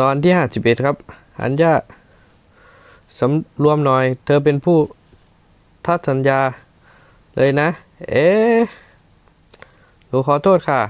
ตอนที่ห้าสิบเอ็ดครับ อัญญาสำรวมหน่อย เธอเป็นผู้ทัดสัญญาเลยนะ เอ๊หนูขอโทษค่ะ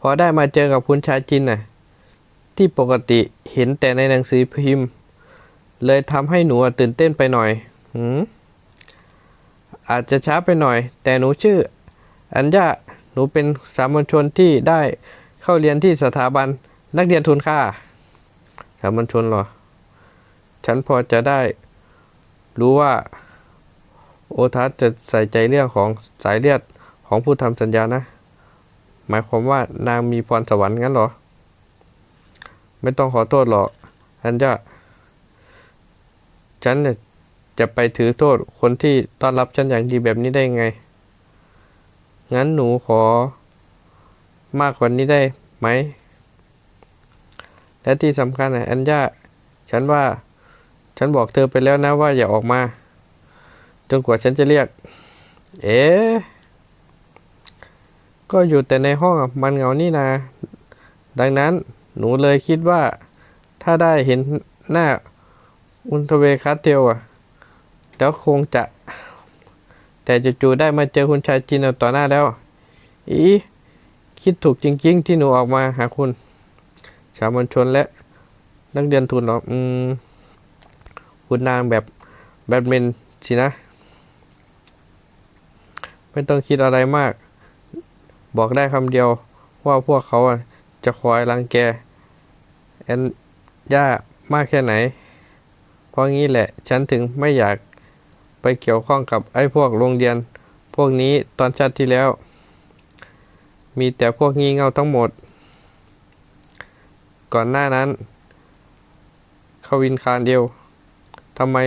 พอได้มาเจอกับคุณชายจินน่ะ ที่ปกติเห็นแต่ในหนังสือพิมพ์ เลยทำให้หนูตื่นเต้นไปหน่อยหืมอาจจะช้าไปหน่อย แต่หนูชื่อ อัญญาหนูเป็นสามัญชนที่ได้เข้าเรียนที่สถาบันนักเรียนทุนค่า สามัญชนหรอ ฉันพอจะได้ รู้ว่า โอทัสจะใส่ใจเรื่องของสายเลือดของผู้ทำสัญญานะ หมายความว่านางมีพรสวรรค์งั้นหรอ ไม่ต้องขอโทษหรอกอันจะ ฉันจะไปถือโทษคนที่ต้อนรับฉันอย่างดีแบบนี้ได้ไง งั้นหนูขอมากกว่านี้ได้ไหม และที่สำคัญอะอัญญาฉันว่า ฉันบอกเธอไปแล้วนะว่าอย่าออกมา จนกว่าฉันจะเรียก เอ๊ะก็อยู่แต่ในห้องมันเหงานี่นา ดังนั้นหนูเลยคิดว่า ถ้าได้เห็นหน้าอุนทเวคัสเทลอะแล้วคงจะ แต่จู่ๆได้มาเจอคุณชายจินเอาต่อหน้าแล้ว อี คิดถูกจริง ๆ ที่หนูออกมาหาคุณ สามัญชนและนักเรียนทุนเหรออืมคุณนางแบบแบดมินสินะ ไม่ต้องคิดอะไรมาก บอกได้คำเดียวว่าพวกเขาจะคอยรังแก แอนย่ามากแค่ไหน เพราะงี้แหละ ฉันถึงไม่อยากไปเกี่ยวข้องกับไอ้พวกโรงเรียน พวกนี้ตอนชาติที่แล้ว มีแต่พวกงี่เง่าทั้งหมด ก่อนหน้านั้นเขวินคารเดียวทำไม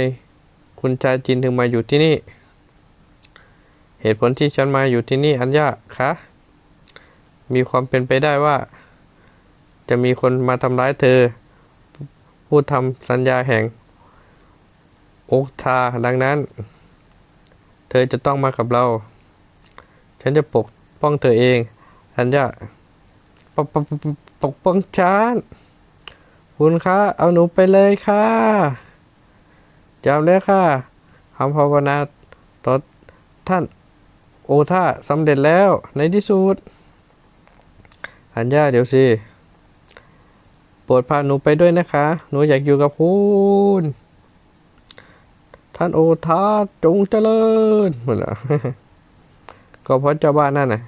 คุณชายจินถึงมาอยู่ที่นี่ เหตุผลที่ฉันมาอยู่ที่นี่อัญญาคะ มีความเป็นไปได้ว่า จะมีคนมาทำร้ายเธอ ผู้ทำสัญญาแห่งโอกทาดังนั้น เธอจะต้องมากับเรา ฉันจะปกป้องเธอเองอัญญา ปกป,ป,ป,ป้องฉันคุณคะเอาหนูไปเลยค่ะจำเลยค่ะคำภาวนาต่อท่าน โอท่าสำเร็จแล้วในที่สุดอัญญาเดี๋ยวสิโปรดพาหนูไปด้วยนะคะ หนูอยากอยู่กับคุณท่านโอทาจงเจริญเหมือนก็เพราะเจ้าบ้านนั่นน่ะ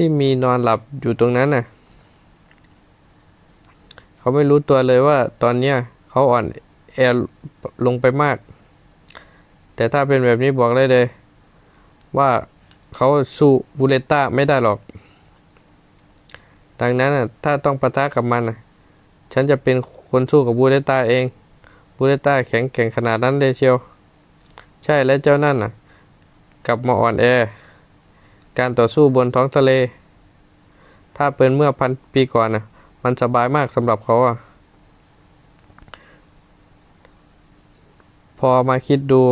ที่มีนอนหลับอยู่ตรงนั้นน่ะ เขาไม่รู้ตัวเลยว่าตอนเนี้ยเขาอ่อนแอลงไปมาก แต่ถ้าเป็นแบบนี้บอกได้เลย ว่าเขาสู้บูเลต้าไม่ได้หรอก ดังนั้นถ้าต้องปะทะกับมัน ฉันจะเป็นคนสู้กับบูเลต้าเอง บูเลต้าแข็งแกร่งขนาดนั้นเลยเชียว ใช่และเจ้านั่นน่ะ กลับมาอ่อนแอ การต่อสู้บนท้องทะเล ถ้าเป็นเมื่อพันปีก่อนน่ะมันสบายมากสำหรับเขาอะพอมาคิดดู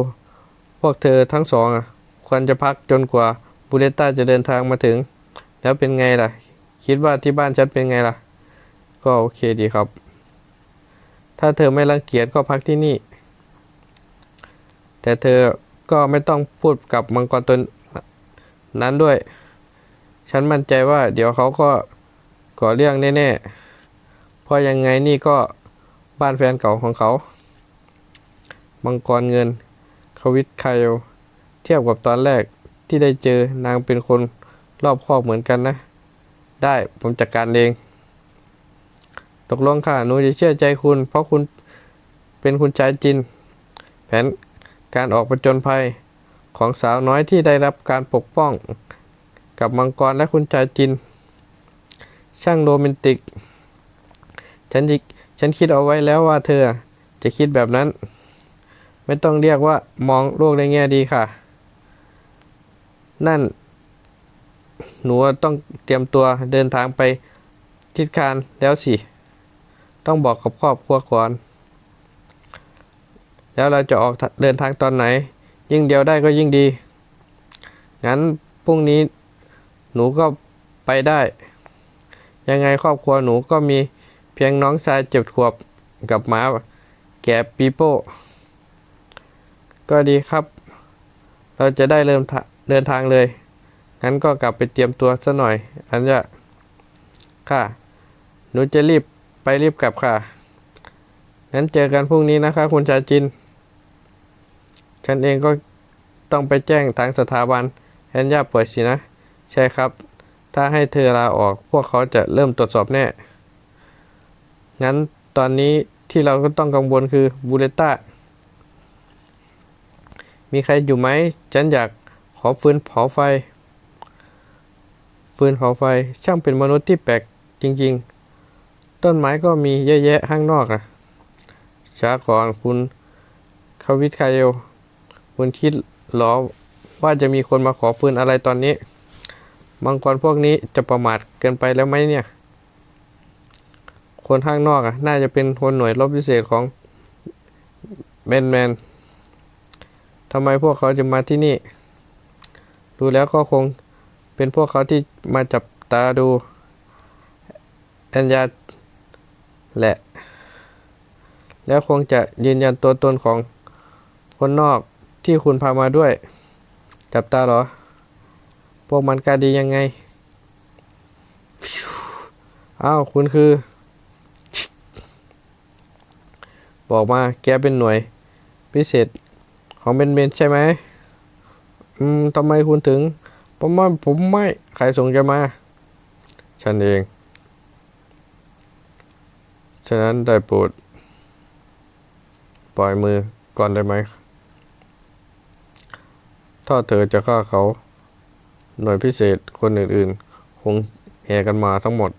พวกเธอทั้งสองอะควรจะพักจนกว่าบูเลต้าจะเดินทางมาถึง แล้วเป็นไงล่ะ คิดว่าที่บ้านฉันเป็นไงล่ะ ก็โอเคดีครับ ถ้าเธอไม่รังเกียจก็พักที่นี่ แต่เธอก็ไม่ต้องพูดกับมังกรตัว นั้นด้วย ฉันมั่นใจว่าเดี๋ยวเขาก็ก่อเรื่องแน่ๆ เพราะยังไงนี่ก็บ้านแฟนเก่าของเขา มังกรเงิน ควิทไคลเทียบกับตอนแรกที่ได้เจอนางเป็นคนรอบคอบเหมือนกันนะ ได้ผมจัดการเอง ตกลงค่ะหนูจะเชื่อใจคุณ เพราะคุณเป็นคุณชายจิน แผนการออกประจนภัย ของสาวน้อยที่ได้รับการปกป้อง กับมังกรและคุณชายจิน ช่างโรแมนติก ฉันฉันคิดเอาไว้แล้วว่าเธอจะคิดแบบนั้น ไม่ต้องเรียกว่ามองโลกในแง่ดีค่ะ นั่น หนูต้องเตรียมตัวเดินทางไปทิศคานแล้วสิ ต้องบอกกับครอบครัวก่อน แล้วเราจะออกเดินทางตอนไหน ยิ่งเดียวได้ก็ยิ่งดี งั้นพรุ่งนี้หนูก็ไปได้ ยังไงครอบครัวหนูก็มีเพียงน้องชายเจ็บขวบกับหมาแก่ปีโป้ ก็ดีครับ เราจะได้เริ่มเดินทางเลย งั้นก็กลับไปเตรียมตัวซะหน่อย อันจะค่ะ หนูจะรีบไปรีบกลับค่ะ งั้นเจอกันพรุ่งนี้นะคะ คุณชาจิน ฉันเองก็ต้องไปแจ้งทางสถาบันแอนย่าป่วยสินะ ใช่ครับ ถ้าให้เธอลาออก พวกเขาจะเริ่มตรวจสอบแน่ งั้นตอนนี้ที่เราก็ต้องกังวลคือบูเลต้า มีใครอยู่ไหม ฉันอยากขอฟืนเผาไฟ ฟืนเผาไฟ ช่างเป็นมนุษย์ที่แปลกจริง ๆ ต้นไม้ก็มีเยอะแยะข้างนอกอะช้าก่อนคุณคาวิทคาเอล คุณคิดหรอว่าจะมีคนมาขอฟืนอะไรตอนนี้ มังกรพวกนี้จะประมาทเกินไปแล้วไหมเนี่ย คนข้างนอกอะ น่าจะเป็นคนหน่วยรบพิเศษของแมนแมนทำไมพวกเขาจะมาที่นี่ ดูแล้วก็คงเป็นพวกเขาที่มาจับตาดูแอนยาแหละ แล้วคงจะยืนยันตัวตนของคนนอก ที่คุณพามาด้วย จับตาเหรอ พวกมันกล้าดียังไง อ้าวคุณคือ บอกมาแกเป็นหน่วย พิเศษของเบนเบนใช่ไหม อืมทำไมคุณถึงผมว่าผมไม่ ใครส่งแกมา ฉันเอง ฉะนั้นได้โปรดปล่อยมือก่อนได้ไหม ถ้าเธอจะฆ่าเขา หน่วยพิเศษคนอื่นๆ คงแห่กันมาทั้งหมด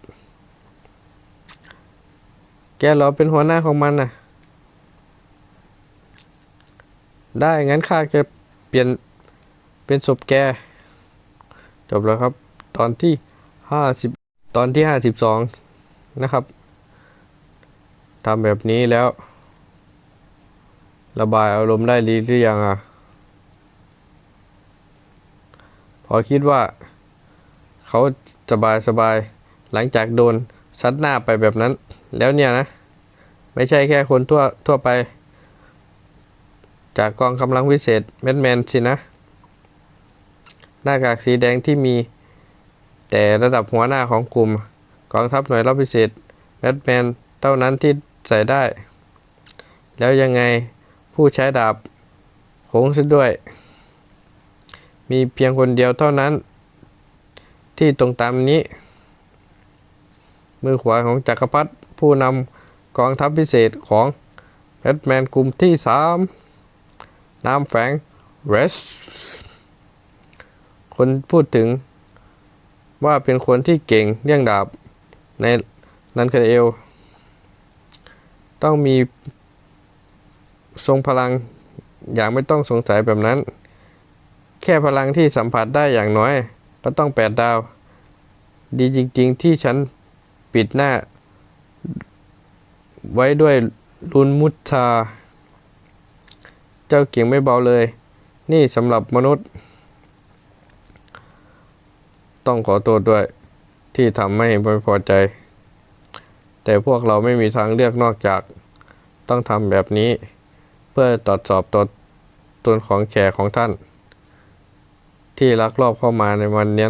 แกเหรอเป็นหัวหน้าของมันน่ะ ได้งั้นข้าจะเปลี่ยนเป็นศพแก จบแล้วครับ ตอนที่ห้าสิบตอนที่ห้าสิบสองนะครับทำแบบนี้แล้ว ระบายอารมณ์ได้ดีหรือยังอะ พอคิดว่า เขาสบายสบายหลังจากโดนซัดหน้าไปแบบนั้น แล้วเนี่ยนะ ไม่ใช่แค่คนทั่วทั่วไป จากกองกำลังพิเศษแมนแมนสินะ หน้ากากสีแดงที่มี แต่ระดับหัวหน้าของกลุ่มกองทัพหน่วยรับพิเศษแบทแมนเท่านั้นที่ใส่ได้ แล้วยังไงผู้ใช้ดาบโค้งซะด้วย มีเพียงคนเดียวเท่านั้น ที่ตรงตามนี้ มือขวาของจักรพรรดิผู้นำกองทัพพิเศษของแบทแมนกลุ่มที่สามนามแฝงเรสคนพูดถึงว่าเป็นคนที่เก่งเลี่ยงดาบในนันคาเอล ต้องมีทรงพลังอย่างไม่ต้องสงสัยแบบนั้น ค่พลังที่สัมผัสได้อย่างน้อย ก็ต้องแปดดาว ดีจริง ๆ ที่ฉันปิดหน้า ไว้ด้วยรุนมุชา เจ้าเก่งไม่เบาเลย นี่สำหรับมนุษย์ ต้องขอโทษด้วยที่ทำให้ไม่พอใจ แต่พวกเราไม่มีทางเลือกนอกจาก ต้องทำแบบนี้ เพื่อตรวจสอบตัวตนของแขกของท่าน ที่ลักลอบเข้ามาในวันนี้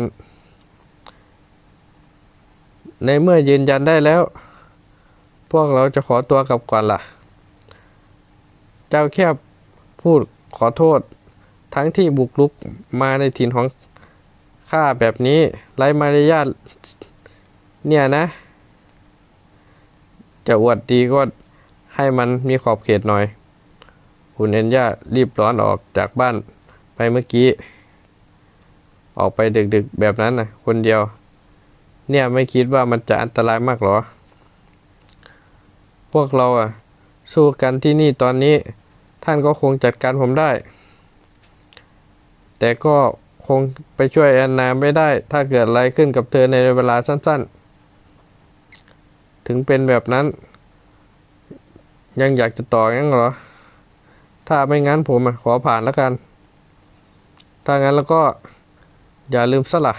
ในเมื่อยืนยันได้แล้ว พวกเราจะขอตัวกลับก่อนล่ะ เจ้าแค่พูดขอโทษ ทั้งที่บุกลุกมาในถิ่นของข้าแบบนี้ไร้มารยาทเนี่ยนะ จะอวดดีก็ให้มันมีขอบเขตหน่อย คุณเอ็นย่ารีบร้อนออกจากบ้านไปเมื่อกี้ ออกไปดึกๆแบบนั้นนะคนเดียว เนี่ยไม่คิดว่ามันจะอันตรายมากหรอ พวกเราอะสู้กันที่นี่ตอนนี้ ท่านก็คงจัดการผมได้ แต่ก็คงไปช่วยแอนนาไม่ได้ ถ้าเกิดอะไรขึ้นกับเธอในเวลาสั้น ๆ ถึงเป็นแบบนั้น ยังอยากจะต่องั้นเหรอ ถ้าไม่งั้นผมขอผ่านแล้วกัน ถ้างั้นแล้วก็ อย่าลืมสละ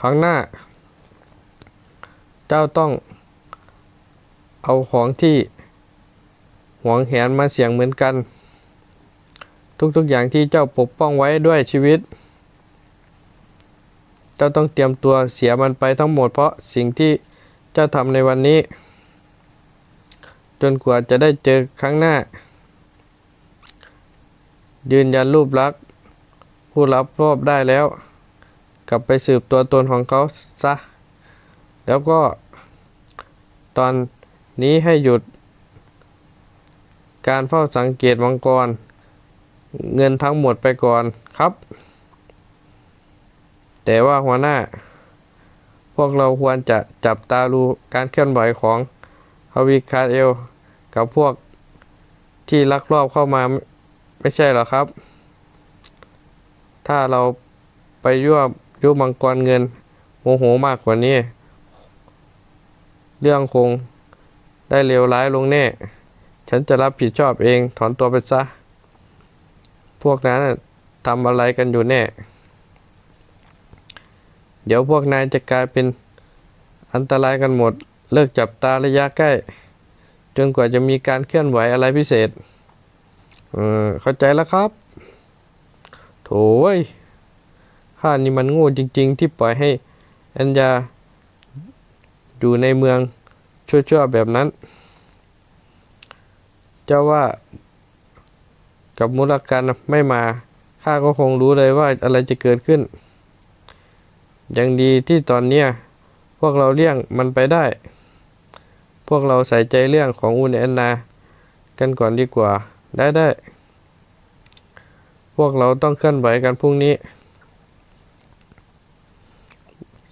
ครั้งหน้า เจ้าต้อง เอาของที่หวงแหนมาเสี่ยงเหมือนกัน ทุกๆอย่างที่เจ้าปกป้องไว้ด้วยชีวิต เจ้าต้องเตรียมตัวเสียมันไปทั้งหมดเพราะสิ่งที่เจ้าทำในวันนี้ จนกว่าจะได้เจอครั้งหน้า ยืนยันรูปลักษณ์ ผู้รับรอบได้แล้ว กลับไปสืบตัวตนของเขาซะ แล้วก็ ตอนนี้ให้หยุด การเฝ้าสังเกตมังกร เงินทั้งหมดไปก่อนครับ แต่ว่าหัวหน้า พวกเราควรจะจับตาดูการเคลื่อนไหวของฮาวิคาเอล กับพวกที่ลักลอบเข้ามาไม่ไม่ใช่หรอครับ ถ้าเราไปยั่วยุมังกรเงินโมโหมากกว่านี้ เรื่องคงได้เลวร้ายลงแน่ ฉันจะรับผิดชอบเองถอนตัวไปซะ พวกนั้นทำอะไรกันอยู่แน่ เดี๋ยวพวกนายจะกลายเป็นอันตรายกันหมด เลิกจับตาระยะใกล้ จนกว่าจะมีการเคลื่อนไหวอะไรพิเศษ เออเข้าใจแล้วครับ โถ่เว้ยข้านี่มันโง่จริง ๆ ที่ปล่อยให้อัญญาอยู่ในเมืองชั่วๆแบบนั้น เจ้าว่ากับมุลกันไม่มาข้าก็คงรู้เลยว่าอะไรจะเกิดขึ้น ยังดีที่ตอนเนี้ยพวกเราเลี่ยงมันไปได้ พวกเราใส่ใจเรื่องของอุนแอนนา กันก่อนดีกว่า ได้ได้ พวกเราต้องเคลื่อนไหวกันพรุ่งนี้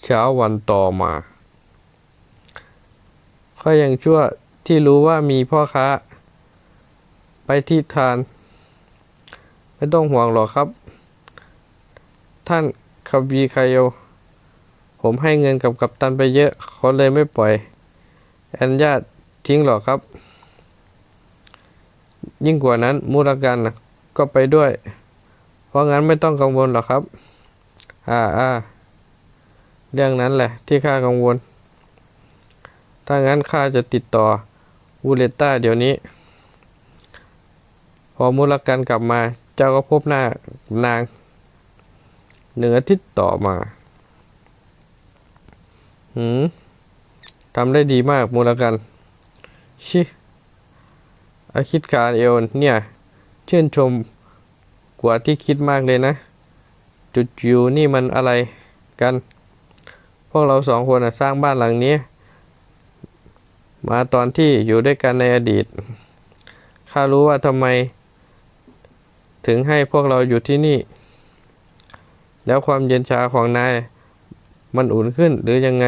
เช้าวันต่อมาก็ยังชั่วที่รู้ว่ามีพ่อค้า ไปที่ทาน ไม่ต้องห่วงหรอกครับ ท่านคาบีคายโยผมให้เงินกับกัปตันไปเยอะเขาเลยไม่ปล่อยแอนญาติทิ้งหรอกครับ ยิ่งกว่านั้นมูรกันน่ะก็ไปด้วย เพราะงั้นไม่ต้องกังวลหรอกครับ อ่าอ่าเรื่องนั้นแหละที่ข้ากังวล ถ้างั้นข้าจะติดต่อวูเลต้าเดี๋ยวนี้ พอมูลกันกลับมา เจ้าก็พบหน้านางหนึ่งอาทิตย์ต่อมา หืมทำได้ดีมากมูลกัน ชิอาคิดการเอวเนี่ย เชื่นชม กว่าที่คิดมากเลยนะ จุดอยู่นี่มันอะไรกัน พวกเราสองคนสร้างบ้านหลังนี้ มาตอนที่อยู่ด้วยกันในอดีตข้ารู้ว่าทำไม ถึงให้พวกเราอยู่ที่นี่ แล้วความเย็นชาของนาย มันอุ่นขึ้นหรือยังไง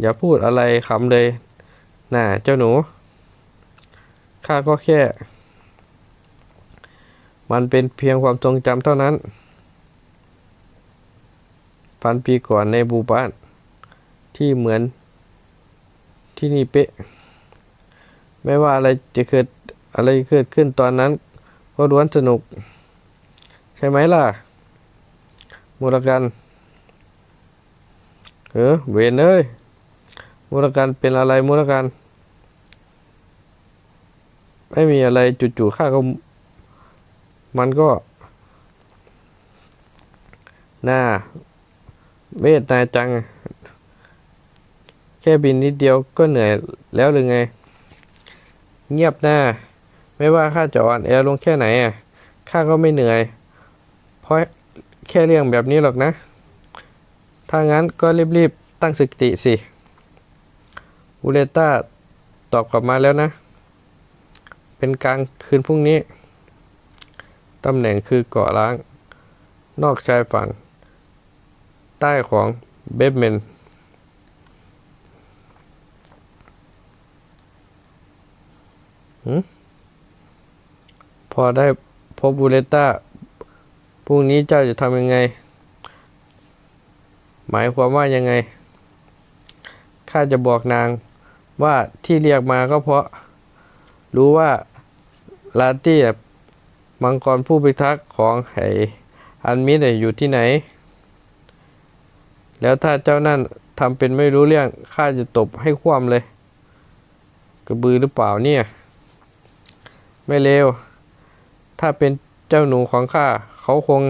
อย่าพูดอะไรขำเลย น่ะเจ้าหนู ข้าก็แค่ มันเป็นเพียงความทรงจำเท่านั้น พันปีก่อนในบูบ้าน ที่เหมือนที่นี่เป๊ะ ไม่ว่าอะไรจะเกิดอะไรเกิดขึ้นตอนนั้น ก็ล้วนสนุก ใช่ไหมล่ะมูลกัน เออเวนเอ้ยมูลกันเป็นอะไรมูลกัน ไม่มีอะไรจู่ๆข้าก็ มันก็น่าเวทนายจัง แค่บินนิดเดียวก็เหนื่อยแล้วหรือไง เงียบหน้า ไม่ว่าข้าจะอ่อนแอลงแค่ไหนอะข้าก็ไม่เหนื่อย เพราะแค่เรื่องแบบนี้หรอกนะ ถ้างั้นก็รีบๆ ตั้งสติสิอูเลต้าตอบกลับมาแล้วนะ เป็นกลางคืนพรุ่งนี้ ตำแหน่งคือเกาะล้าง นอกชายฝั่ง ใต้ของเบฟเมนพอได้พบบูเลต้าพรุ่งนี้เจ้าจะทำยังไง หมายความว่ายังไง ข้าจะบอกนางว่าที่เรียกมาก็เพราะ รู้ว่าลาตี้ มังกรผู้พิทักษ์ของไห่อันมิดอยู่ที่ไหน แล้วถ้าเจ้านั่นทำเป็นไม่รู้เรื่องข้าจะตบให้คว่ำเลย กระบือหรือเปล่าเนี่ย ไม่เลวถ้าเป็นเจ้าหนูของข้าเขาคง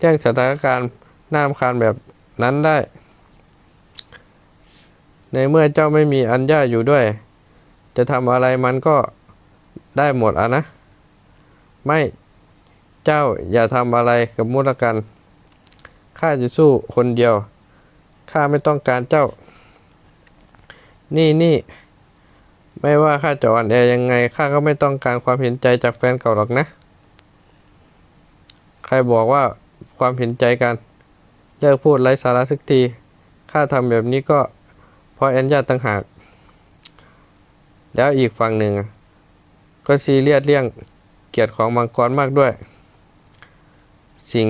แจ้งสถานการณ์น่ารำคาญแบบนั้นได้ ในเมื่อเจ้าไม่มีอัญญาอยู่ด้วย จะทำอะไรมันก็ได้หมดอะนะ ไม่เจ้าอย่าทำอะไรกับมุตกันข้าจะสู้คนเดียวข้าไม่ต้องการเจ้า นี่นี่ไม่ว่าข้าจะอ่อนแอยังไงข้าก็ไม่ต้องการความเห็นใจจากแฟนเก่าหรอกนะ ใครบอกว่าความเห็นใจกันเลิกพูดไร้สาระสักทีข้าทำแบบนี้ก็เพราะแอนญาต่างหาก แล้วอีกฝั่งหนึ่ง ก็ซีเรียสเรื่อง เกียรติของมังกรมากด้วย สิ่ง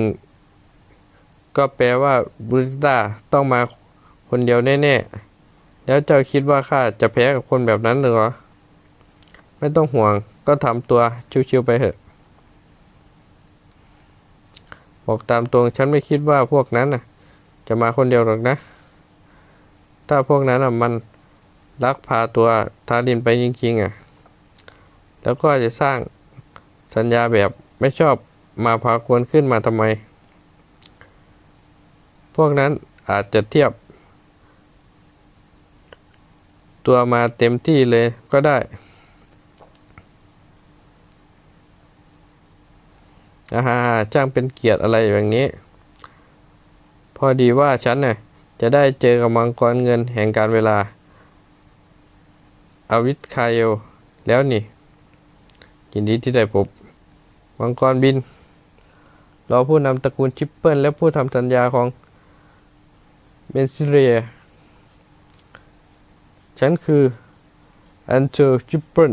ก็แปลว่าบุริต้าต้องมาคนเดียวแน่ๆ แล้วเจ้าคิดว่าข้าจะแพ้กับคนแบบนั้นหรอไม่ต้องห่วงก็ทำตัวชิวๆไปเถอะ บอกตามตรงฉันไม่คิดว่าพวกนั้นน่ะจะมาคนเดียวหรอกนะ ถ้าพวกนั้นอะมันลักพาตัวทารินไปจริงๆอะ แล้วก็จะสร้าง สัญญาแบบไม่ชอบมาพากวนขึ้นมาทำไม พวกนั้นอาจจะเทียบ ตัวมาเต็มที่เลยก็ได้อาฮาจ้างเป็นเกียรติอะไรอย่างนี้ พอดีว่าฉันน่ะจะได้เจอกับมังกรเงินแห่งการเวลา อวิทคาเอลแล้วนี่ ยินดีที่ได้พบ มังกรบินรอผู้นำตระกูลชิปเปิลและผู้ทำสัญญาของเบนซิเรีย ฉันคือแอนเ r อร์ชิปเปิล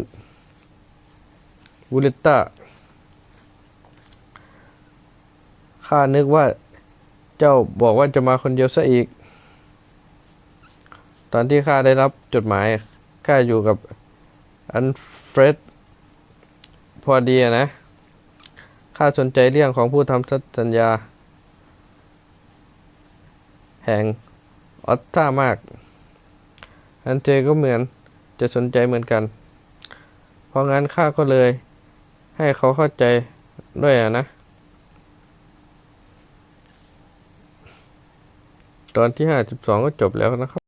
บูเลต้าข้านึกว่าเจ้าบอกว่าจะมาคนเดียวซะอีก ตอนที่ข้าได้รับจดหมาย ข้าอยู่กับอันเฟรดพอดีนะ ข้าสนใจเรื่องของผู้ทำสัญญา แห่งออตตามาก อันเจก็เหมือนจะสนใจเหมือนกัน เพราะงั้นข้าก็เลย ให้เขาเข้าใจด้วยนะ ตอนที่ 52 ก็จบแล้วนะครับ